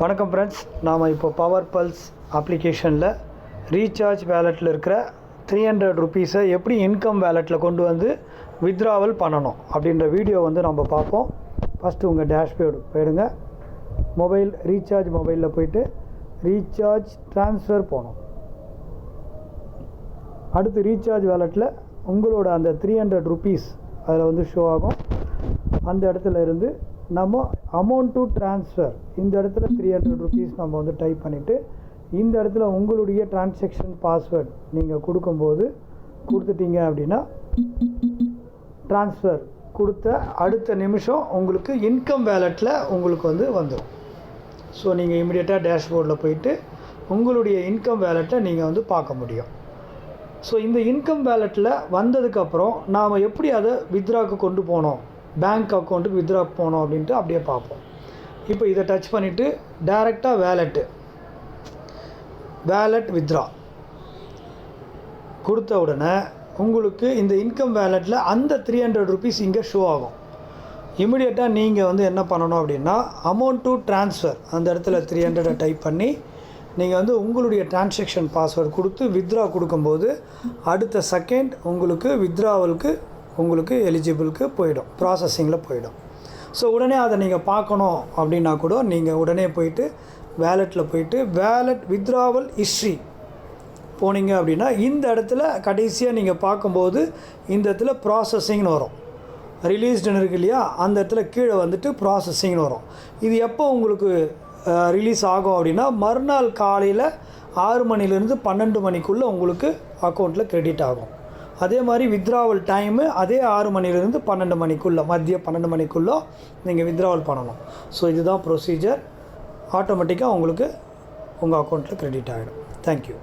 வணக்கம் ஃப்ரெண்ட்ஸ் நாம் இப்போ பவர் பல்ஸ் அப்ளிகேஷனில் ரீசார்ஜ் வேலெட்டில் இருக்கிற த்ரீ ஹண்ட்ரட் ருபீஸை எப்படி இன்கம் வேலெட்டில் கொண்டு வந்து வித்ராவல் பண்ணணும் அப்படின்ற வீடியோ வந்து நம்ம பார்ப்போம். ஃபஸ்ட்டு உங்கள் டேஷ்போர்டு போயிடுங்க. மொபைல் ரீசார்ஜ் மொபைலில் போயிட்டு ரீசார்ஜ் ட்ரான்ஸ்ஃபர் போகணும். அடுத்து ரீசார்ஜ் வேலெட்டில் உங்களோட அந்த த்ரீ ஹண்ட்ரட் ருபீஸ் அதில் வந்து ஷோ ஆகும். அந்த இடத்துல இருந்து நம்ம அமௌண்ட் டு ட்ரான்ஸ்ஃபர் இந்த இடத்துல த்ரீ ஹண்ட்ரட் ருபீஸ் நம்ம வந்து டைப் பண்ணிவிட்டு இந்த இடத்துல உங்களுடைய டிரான்சாக்ஷன் பாஸ்வேர்ட் நீங்கள் கொடுக்கும்போது கொடுத்துட்டீங்க அப்படின்னா ட்ரான்ஸ்ஃபர் கொடுத்த அடுத்த நிமிஷம் உங்களுக்கு இன்கம் வேலெட்டில் உங்களுக்கு வந்து வந்துடும் ஸோ நீங்கள் இமிடியேட்டாக டேஷ்போர்டில் போயிட்டு உங்களுடைய இன்கம் வேலெட்டை நீங்கள் வந்து பார்க்க முடியும். ஸோ இந்த இன்கம் வேலெட்டில் வந்ததுக்கப்புறம் நாம் எப்படி அதை வித்ராக்கு கொண்டு போனோம்? பேங்க் அக்கௌண்ட்டுக்கு வித்ரா போனோம் அப்படின்ட்டு அப்படியே பார்ப்போம். இப்போ இதை டச் பண்ணிவிட்டு டைரெக்டாக வேலெட்டு வேலெட் வித்ரா கொடுத்த உடனே உங்களுக்கு இந்த இன்கம் வேலெட்டில் அந்த த்ரீ ஹண்ட்ரட் ருபீஸ் இங்கே ஷோ ஆகும். இமிடியேட்டாக நீங்கள் வந்து என்ன பண்ணணும் அப்படின்னா அமௌண்ட் டு ட்ரான்ஸ்ஃபர் அந்த இடத்துல த்ரீ ஹண்ட்ரடை டைப் பண்ணி நீங்கள் வந்து உங்களுடைய டிரான்சாக்ஷன் பாஸ்வேர்டு கொடுத்து வித்ரா கொடுக்கும்போது அடுத்த செகண்ட் உங்களுக்கு வித்ராவலுக்கு உங்களுக்கு எலிஜிபிளுக்கு போயிடும். ப்ராசஸிங்கில் போயிடும். ஸோ உடனே அதை நீங்கள் பார்க்கணும் அப்படின்னா கூட நீங்கள் உடனே போயிட்டு வேலெட்டில் போயிட்டு வேலெட் வித்ராவல் ஹிஸ்ட்ரி போனீங்க அப்படின்னா இந்த இடத்துல கடைசியாக நீங்கள் பார்க்கும்போது இந்த இடத்துல ப்ராசஸிங்னு வரும். ரிலீஸ்டுன்னு இருக்கு இல்லையா? அந்த இடத்துல கீழே வந்துட்டு ப்ராசஸிங்னு வரும். இது எப்போ உங்களுக்கு ரிலீஸ் ஆகும் அப்படின்னா மறுநாள் காலையில் ஆறு மணிலேருந்து பன்னெண்டு மணிக்குள்ளே உங்களுக்கு அக்கௌண்ட்டில் க்ரெடிட் ஆகும். அதே மாதிரி வித்ராவல் டைமு அதே ஆறு மணிலேருந்து பன்னெண்டு மணிக்குள்ளே மதிய பன்னெண்டு மணிக்குள்ளே நீங்கள் வித்ராவல் பண்ணணும். ஸோ இதுதான் ப்ரொசீஜர் ஆட்டோமேட்டிக்காக உங்களுக்கு உங்கள் அக்கௌண்ட்டில் க்ரெடிட் ஆகிடும் தேங்க்யூ